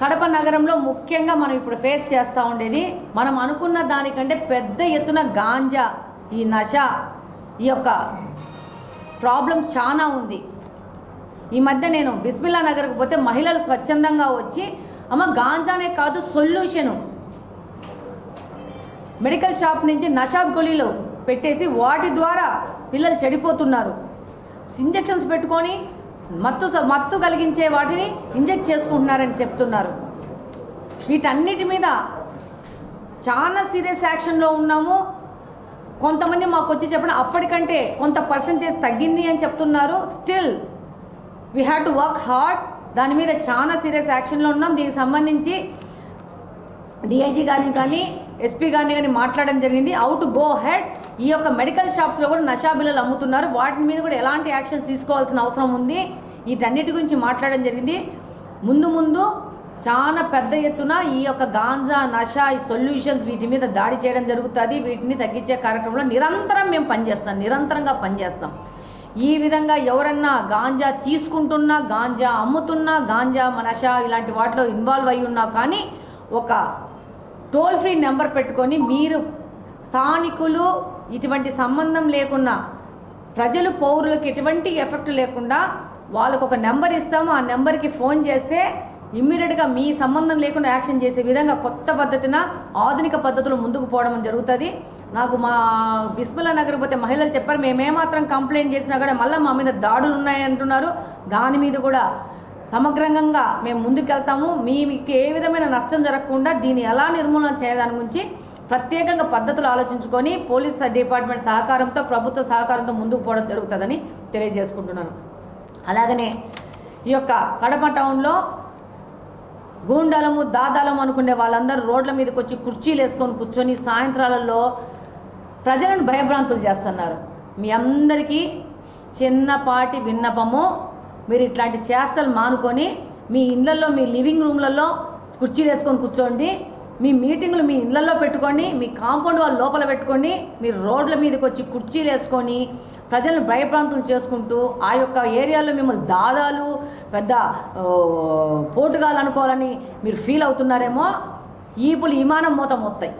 కడప నగరంలో ముఖ్యంగా మనం ఇప్పుడు ఫేస్ చేస్తూ ఉండేది మనం అనుకున్న దానికంటే పెద్ద ఎత్తున గాంజా ఈ నష ఈ యొక్క ప్రాబ్లం చాలా ఉంది. ఈ మధ్య నేను బిస్మిల్లా నగర్కి పోతే మహిళలు స్వచ్ఛందంగా వచ్చి అమ్మ గాంజానే కాదు సొల్యూషను. మెడికల్ షాప్ నుంచి నషాబ్ గొలీలు పెట్టేసి వాటి ద్వారా పిల్లలు చెడిపోతున్నారు. ఇంజెక్షన్స్ పెట్టుకొని మత్తు స- మత్తు కలిగించే వాటిని ఇంజెక్ట్ చేసుకుంటున్నారని చెప్తున్నారు. వీటన్నిటి మీద చాలా సీరియస్ యాక్షన్లో ఉన్నాము. కొంతమంది మాకు వచ్చి చెప్పడం అప్పటికంటే కొంత పర్సంటేజ్ తగ్గింది అని చెప్తున్నారు. Still we have to work hard దాని మీద చాలా సీరియస్ యాక్షన్లో ఉన్నాం. దీనికి సంబంధించి డిఐజీ గారిని కానీ ఎస్పీ గారిని కానీ మాట్లాడడం జరిగింది. అవుట్ గో హెడ్ ఈ యొక్క మెడికల్ షాప్స్లో కూడా నషా బిల్లలు అమ్ముతున్నారు. వాటి మీద కూడా ఎలాంటి యాక్షన్స్ తీసుకోవాల్సిన అవసరం ఉంది. వీటన్నిటి గురించి మాట్లాడడం జరిగింది. ముందు ముందు చాలా పెద్ద ఎత్తున ఈ యొక్క గాంజా నషా ఈ సొల్యూషన్స్ వీటి మీద దాడి చేయడం జరుగుతుంది. వీటిని తగ్గించే కార్యక్రమంలో నిరంతరం మేము పనిచేస్తాం. నిరంతరంగా పనిచేస్తాం. ఈ విధంగా ఎవరన్నా గాంజా తీసుకుంటున్నా గాంజా అమ్ముతున్నా గాంజా నషా ఇలాంటి వాటిలో ఇన్వాల్వ్ అయి ఉన్నా కానీ ఒక టోల్ ఫ్రీ నెంబర్ పెట్టుకొని మీరు స్థానికులు ఇటువంటి సంబంధం లేకుండా ప్రజలు పౌరులకు ఎటువంటి ఎఫెక్ట్ లేకుండా వాళ్ళకు ఒక నెంబర్ ఇస్తాము. ఆ నెంబర్కి ఫోన్ చేస్తే ఇమ్మీడియట్గా మీ సంబంధం లేకుండా యాక్షన్ చేసే విధంగా కొత్త పద్ధతిన ఆధునిక పద్ధతులు ముందుకు పోవడం జరుగుతుంది. నాకు మా బిస్మిల్లా నగర్ పోతే మహిళలు చెప్పారు మేమేమాత్రం కంప్లైంట్ చేసినా కూడా మళ్ళీ మా మీద దాడులు ఉన్నాయి అంటున్నారు దాని మీద కూడా సమగ్రంగా మేము ముందుకెళ్తాము. మీ మీకు ఏ విధమైన నష్టం జరగకుండా దీన్ని ఎలా నిర్మూలన చేయదాని గురించి ప్రత్యేకంగా పద్ధతులు ఆలోచించుకొని పోలీస్ డిపార్ట్మెంట్ సహకారంతో ప్రభుత్వ సహకారంతో ముందుకు పోవడం జరుగుతుందని తెలియజేసుకుంటున్నాను. అలాగనే ఈ యొక్క కడప టౌన్లో గూండాలము దాదాలము అనుకునే వాళ్ళందరూ రోడ్ల మీదకి వచ్చి కుర్చీలు వేసుకొని కూర్చొని సాయంత్రాలలో ప్రజలను భయభ్రాంతులు చేస్తున్నారు. మీ అందరికీ చిన్నపాటి విన్నపము. మీరు ఇట్లాంటి చేస్తలు మానుకొని మీ ఇళ్ళల్లో మీ లివింగ్ రూమ్లలో కుర్చీలు వేసుకొని కూర్చోండి మీ మీటింగ్లు మీ ఇళ్ళల్లో పెట్టుకొని మీ కాంపౌండ్ వాళ్ళ లోపల పెట్టుకొని మీరు రోడ్ల మీదకి వచ్చి కుర్చీలు వేసుకొని ప్రజలను భయప్రాంతులు చేసుకుంటూ ఆ యొక్క ఏరియాలో మిమ్మల్ని దాదాలు పెద్ద పోటుగాలు అనుకోవాలని మీరు ఫీల్ అవుతున్నారేమో ఈపులు విమానం మూత మోస్తాయి